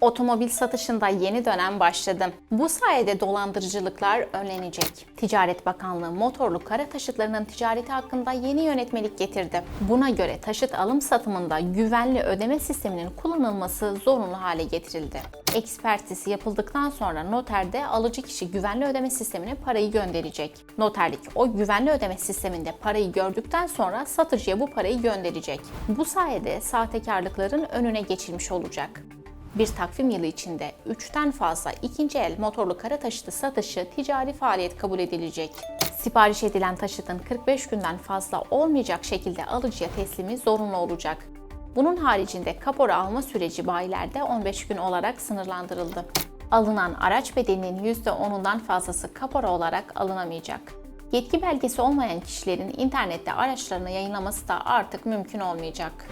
Otomobil satışında yeni dönem başladı. Bu sayede dolandırıcılıklar önlenecek. Ticaret Bakanlığı motorlu kara taşıtlarının ticareti hakkında yeni yönetmelik getirdi. Buna göre taşıt alım satımında güvenli ödeme sisteminin kullanılması zorunlu hale getirildi. Ekspertiz yapıldıktan sonra noterde alıcı kişi güvenli ödeme sistemine parayı gönderecek. Noterlik o güvenli ödeme sisteminde parayı gördükten sonra satıcıya bu parayı gönderecek. Bu sayede sahtekarlıkların önüne geçilmiş olacak. Bir takvim yılı içinde 3'ten fazla ikinci el motorlu kara taşıtı satışı ticari faaliyet kabul edilecek. Sipariş edilen taşıtın 45 günden fazla olmayacak şekilde alıcıya teslimi zorunlu olacak. Bunun haricinde kapora alma süreci bayilerde 15 gün olarak sınırlandırıldı. Alınan araç bedelinin %10'undan fazlası kapora olarak alınamayacak. Yetki belgesi olmayan kişilerin internette araçlarını yayınlaması da artık mümkün olmayacak.